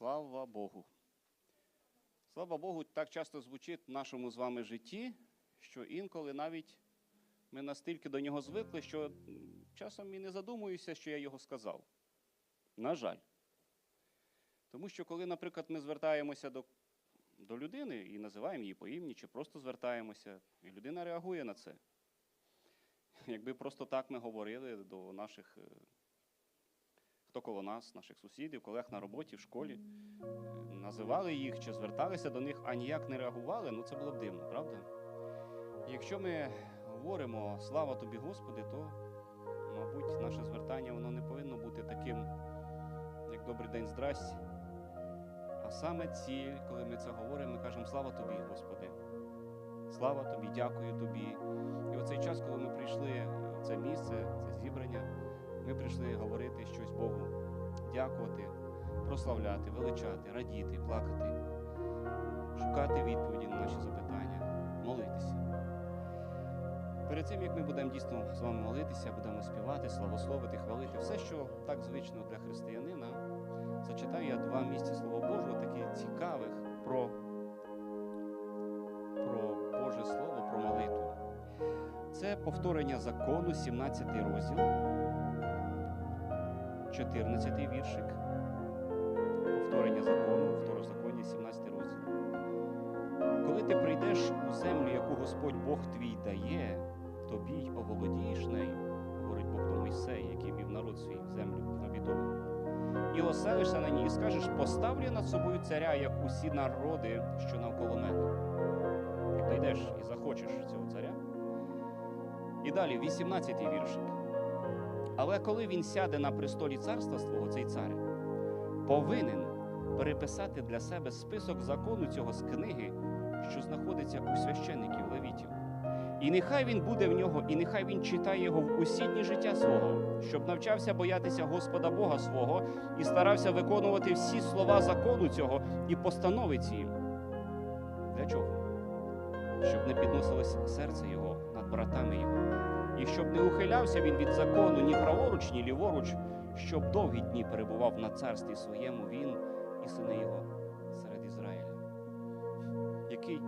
Слава Богу. Слава Богу, так часто звучить в нашому з вами житті, що інколи навіть ми настільки до нього звикли, що часом і не задумуюся, що я його сказав. На жаль. Тому що коли, наприклад, ми звертаємося до, до людини і називаємо її по імені, чи просто звертаємося, і людина реагує на це. Якби просто так ми говорили до наших, е, хто коло нас, наших сусідів, колег на роботі, в школі, е, називали їх чи зверталися до них, а ніяк не реагували, ну це було б дивно, правда? Якщо ми говоримо слава тобі, Господи, то, мабуть, наше звертання воно не повинно бути таким, як добрий день, здрасті. А саме ціль, коли ми це говоримо, ми кажемо слава тобі, Господи. Слава тобі, дякую тобі. І оцей час, коли ми прийшли в це місце, це зібрання, ми прийшли говорити щось Богу, дякувати, прославляти, величати, радіти, плакати, шукати відповіді на наші запитання, молитися. Перед цим, як ми будемо дійсно з вами молитися, будемо співати, славословити, хвалити, все, що так звично для християнина, зачитаю я два місця Слова Божого, таких цікавих про, про Боже Слово, про молитву. Це повторення закону, 17 розділ, 14 віршик. Повторення закону, второзаконня, 17 розділ. Коли ти прийдеш у землю, яку Господь Бог твій дає, тобі й оволодієш нею, говорить Бог до Мойсея, який вів народ свій землю обітовану. І оселишся на ній, і скажеш, поставлю над собою царя, як усі народи, що навколо мене. Як ти йдеш і захочеш цього царя. І далі, 18-й віршик. Але коли він сяде на престолі царства свого, цей цар, повинен переписати для себе список закону цього з книги, що знаходиться у священників левітів. І нехай він буде в нього, і нехай він читає його в усі дні життя свого, щоб навчався боятися Господа Бога свого і старався виконувати всі слова закону цього і постанови ці. Для чого? Щоб не підносилось серце його над братами його, і щоб не ухилявся він від закону ні праворуч, ні ліворуч, щоб довгі дні перебував на царстві своєму він і сини його серед Ізраїля. Який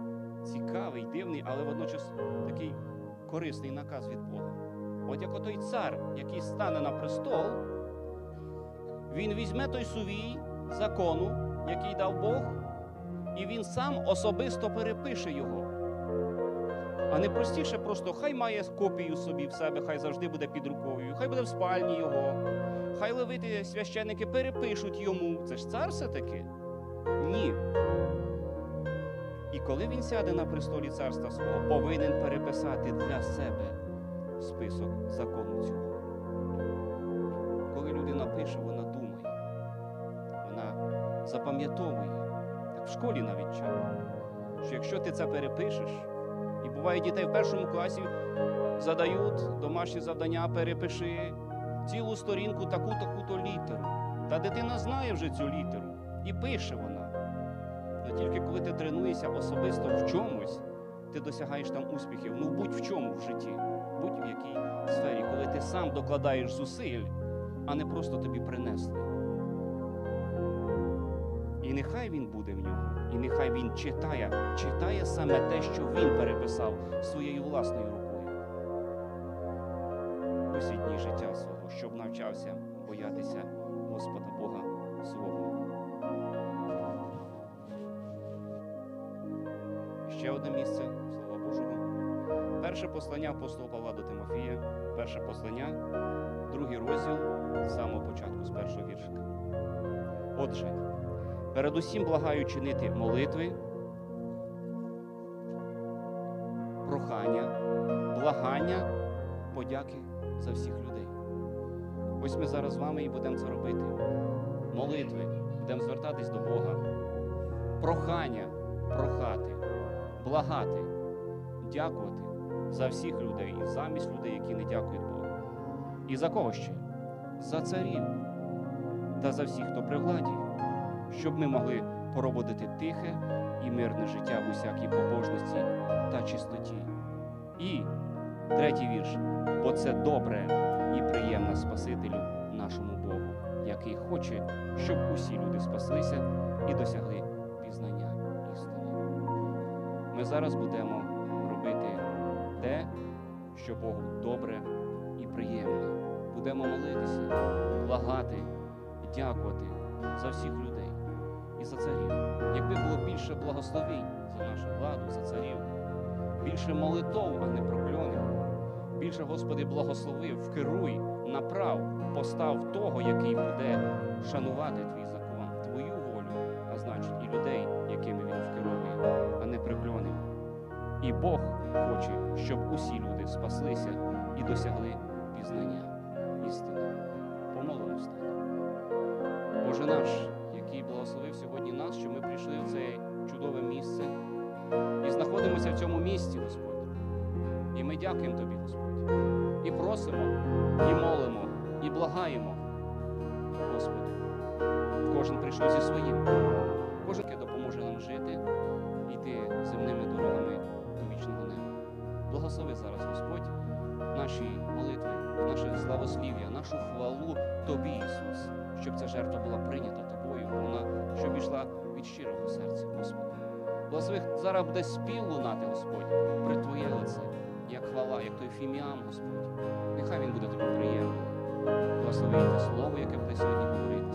цікавий, дивний, але водночас такий корисний наказ від Бога. От як отой цар, який стане на престол, він візьме той сувій закону, який дав Бог, і він сам особисто перепише його. А не простіше просто хай має копію собі в себе, хай завжди буде під рукою, хай буде в спальні його, хай левити священники перепишуть йому. Це ж цар все-таки? Ні. І коли він сяде на престолі царства свого, повинен переписати для себе список закону цього. Коли людина пише, вона думає, вона запам'ятовує. Так в школі навіть вчать, що якщо ти це перепишеш, буває дітей в першому класі задають домашні завдання, перепиши цілу сторінку таку таку-то літеру. Та дитина знає вже цю літеру і пише вона. Але тільки коли ти тренуєшся особисто в чомусь, ти досягаєш там успіхів. Ну будь в чому в житті, будь в якій сфері, коли ти сам докладаєш зусиль, а не просто тобі принесли. І нехай він буде в нього, і нехай він читає, читає саме те, що він переписав своєю власною рукою. Усі дні життя свого, щоб навчався боятися Господа Бога свого. Ще одне місце Слова Божого. Перше послання апостола Павла до Тимофія, перше послання, другий розділ з самого початку, з першого віршика. Отже, передусім благаю чинити молитви, прохання, благання, подяки за всіх людей. Ось ми зараз з вами і будемо це робити. Молитви, будемо звертатись до Бога, прохання, прохати, благати, дякувати за всіх людей і замість людей, які не дякують Богу. І за кого ще? За царів та за всіх, хто при владі, щоб ми могли проводити тихе і мирне життя в усякій побожності та чистоті. І третій вірш, бо це добре і приємно Спасителю нашому Богу, який хоче, щоб усі люди спаслися і досягли пізнання істини. Ми зараз будемо робити те, що Богу добре і приємно. Будемо молитися, благати, дякувати за всіх людей і за царів. Якби було більше благословень за нашу владу, за царів, більше молитов, а не прокльонів. Більше, Господи, благословив, вкеруй, направ, постав того, який буде шанувати твій закон, твою волю, а значить і людей, якими він вкеровує, а не прикльонив. І Бог хоче, щоб усі люди спаслися і досягли пізнання істини. Помолимось так. Боже наш, який благословив сьогодні нас, що ми прийшли в це чудове місце і знаходимося в цьому місці, Господь. І ми дякуємо Тобі, Господь. І просимо, і молимо, і благаємо, Господи. Кожен прийшов зі своїм. Кожен допоможе нам жити, йти земними дорогами до вічного неба. Благослови зараз, Господь, наші молитви, наше славослів'я, нашу хвалу Тобі, Ісус, щоб ця жертва була прийнята вона щоб йшла від щирого серця, Господи. Благослови, зараз буде спів лунати, Господь, при Твоє лице, як хвала, як той фіміам, Господь. Нехай він буде тобі приємним. Благослови те слово, яке буде сьогодні говоритися,